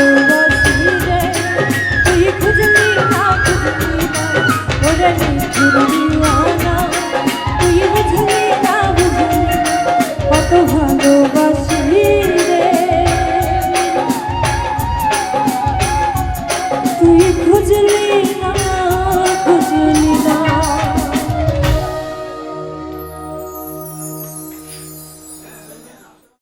ভালোবাসি রে তুই খুঁজলি না খুঁজলি না ওরে খুঁজলি